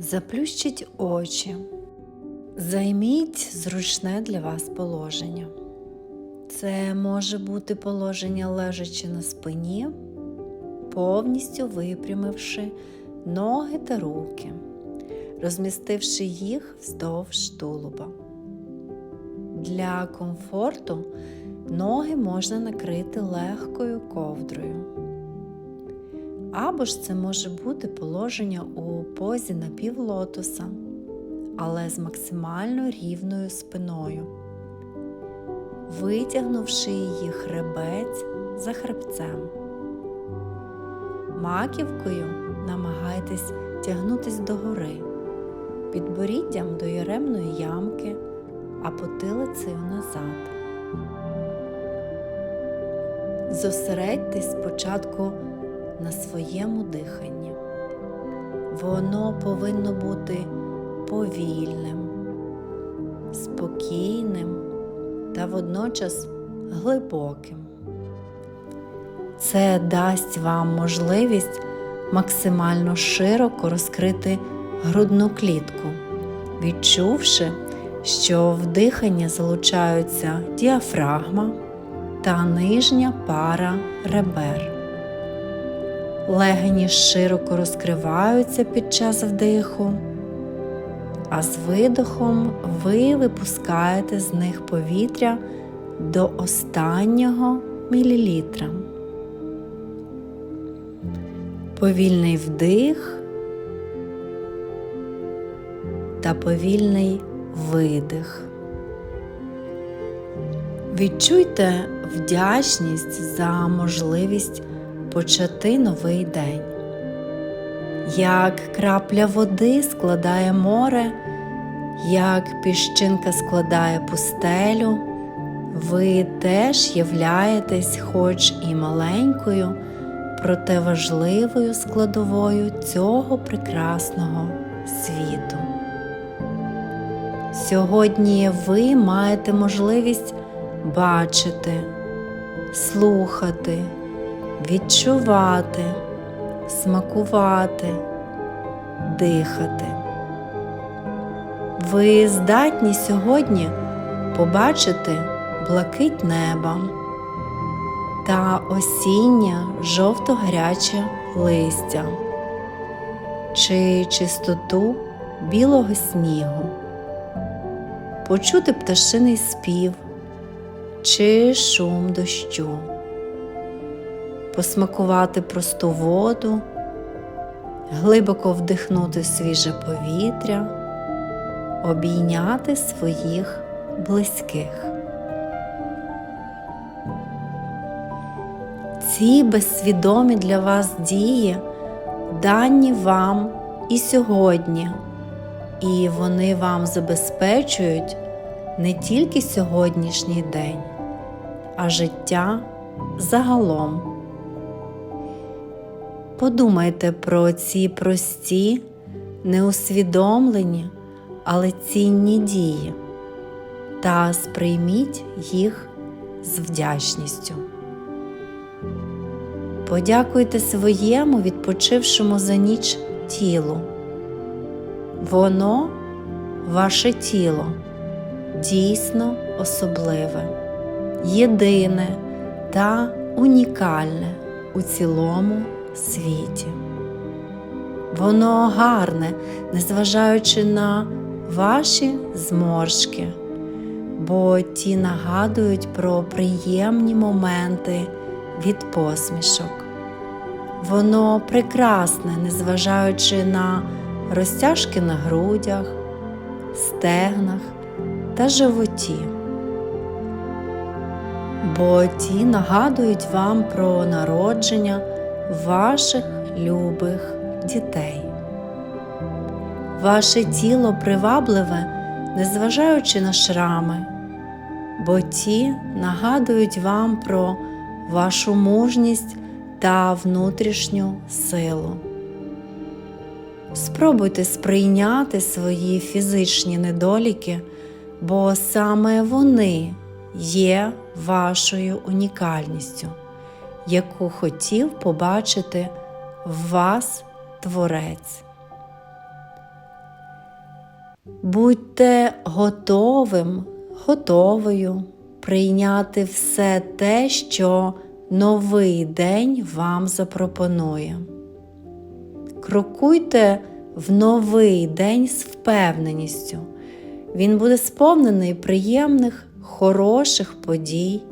Заплющіть очі. Займіть зручне для вас положення. Це може бути положення лежачи на спині, повністю випрямивши ноги та руки, розмістивши їх вздовж тулуба. Для комфорту ноги можна накрити легкою ковдрою. Або ж це може бути положення у позі напівлотоса, але з максимально рівною спиною, витягнувши її хребець за хребцем. Маківкою намагайтесь тягнутись догори, підборіддям до яремної ямки, а потилицею назад. Зосередьтесь спочатку на своєму диханні. Воно повинно бути повільним, спокійним та водночас глибоким. Це дасть вам можливість максимально широко розкрити грудну клітку, відчувши, що в дихання залучаються діафрагма та нижня пара ребер. Легені широко розкриваються під час вдиху, а з видохом ви випускаєте з них повітря до останнього мілілітра. Повільний вдих та повільний видих. Відчуйте вдячність за можливість почати новий день. Як крапля води складає море, як піщинка складає пустелю, ви теж являєтесь хоч і маленькою, проте важливою складовою цього прекрасного світу. Сьогодні ви маєте можливість бачити, слухати, відчувати, смакувати, дихати. Ви здатні сьогодні побачити блакить неба та осіннє жовто-гаряче листя чи чистоту білого снігу, почути пташиний спів чи шум дощу посмакувати просту воду, глибоко вдихнути свіже повітря, обійняти своїх близьких. Ці безсвідомі для вас дії дані вам і сьогодні, і вони вам забезпечують не тільки сьогоднішній день, а життя загалом. Подумайте про ці прості, неусвідомлені, але цінні дії та сприйміть їх з вдячністю. Подякуйте своєму відпочившому за ніч тілу. Воно, ваше тіло, дійсно особливе, єдине та унікальне у цілому світі. Воно гарне, незважаючи на ваші зморшки, бо ті нагадують про приємні моменти від посмішок. Воно прекрасне, незважаючи на розтяжки на грудях, стегнах та животі. Бо ті нагадують вам про народження ваших любих дітей. Ваше тіло привабливе, незважаючи на шрами, бо ті нагадують вам про вашу мужність та внутрішню силу. Спробуйте сприйняти свої фізичні недоліки, бо саме вони є вашою унікальністю, яку хотів побачити в вас Творець. Будьте готовим, готовою прийняти все те, що новий день вам запропонує. Крокуйте в новий день з впевненістю. Він буде сповнений приємних, хороших подій,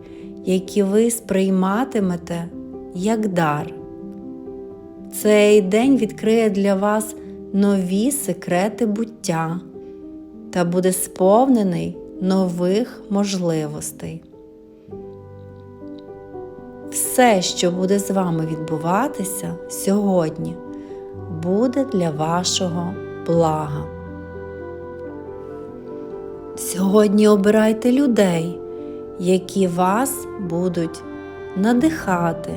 які ви сприйматимете як дар. Цей день відкриє для вас нові секрети буття та буде сповнений нових можливостей. Все, що буде з вами відбуватися сьогодні, буде для вашого блага. Сьогодні обирайте людей, які вас будуть надихати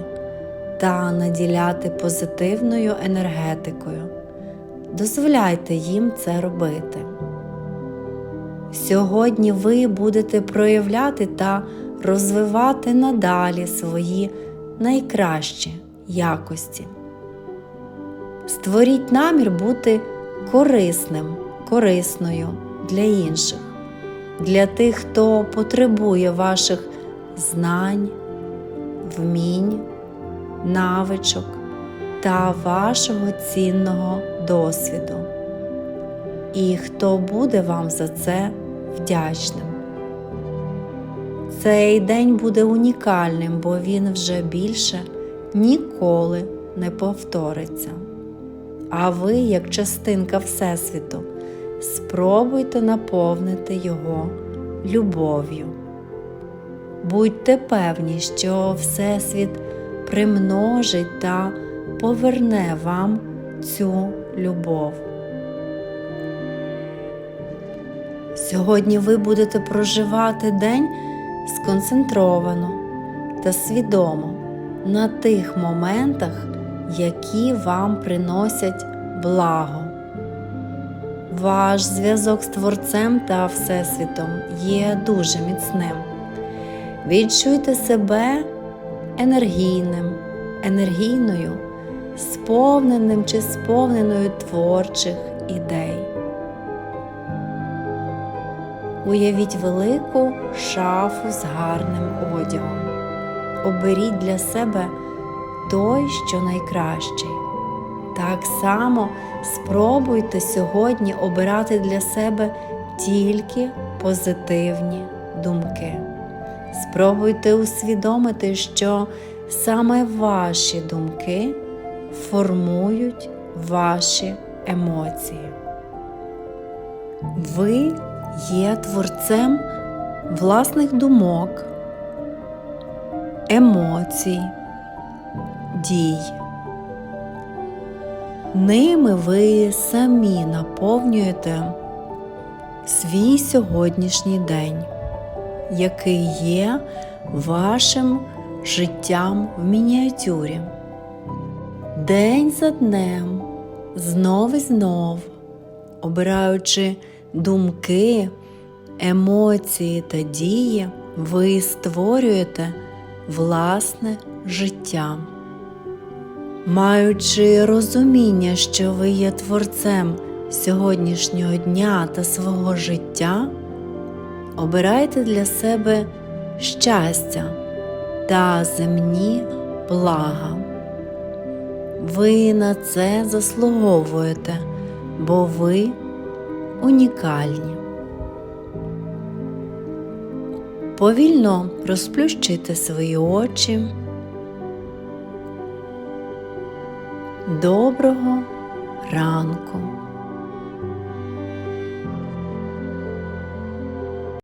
та наділяти позитивною енергетикою. Дозволяйте їм це робити. Сьогодні ви будете проявляти та розвивати надалі свої найкращі якості. Створіть намір бути корисним, корисною для інших, для тих, хто потребує ваших знань, вмінь, навичок та вашого цінного досвіду. І хто буде вам за це вдячним. Цей день буде унікальним, бо він вже більше ніколи не повториться. А ви, як частинка Всесвіту, спробуйте наповнити його любов'ю. Будьте певні, що Всесвіт примножить та поверне вам цю любов. Сьогодні ви будете проживати день сконцентровано та свідомо на тих моментах, які вам приносять благо. Ваш зв'язок з Творцем та Всесвітом є дуже міцним. Відчуйте себе енергійним, енергійною, сповненим чи сповненою творчих ідей. Уявіть велику шафу з гарним одягом. Оберіть для себе той, що найкращий. Так само спробуйте сьогодні обирати для себе тільки позитивні думки. Спробуйте усвідомити, що саме ваші думки формують ваші емоції. Ви є творцем власних думок, емоцій, дій. Ними ви самі наповнюєте свій сьогоднішній день, який є вашим життям в мініатюрі. День за днем, знов і знов, обираючи думки, емоції та дії, ви створюєте власне життя. Маючи розуміння, що ви є творцем сьогоднішнього дня та свого життя, обирайте для себе щастя та земні блага. Ви на це заслуговуєте, бо ви унікальні. Повільно розплющуйте свої очі. Доброго ранку!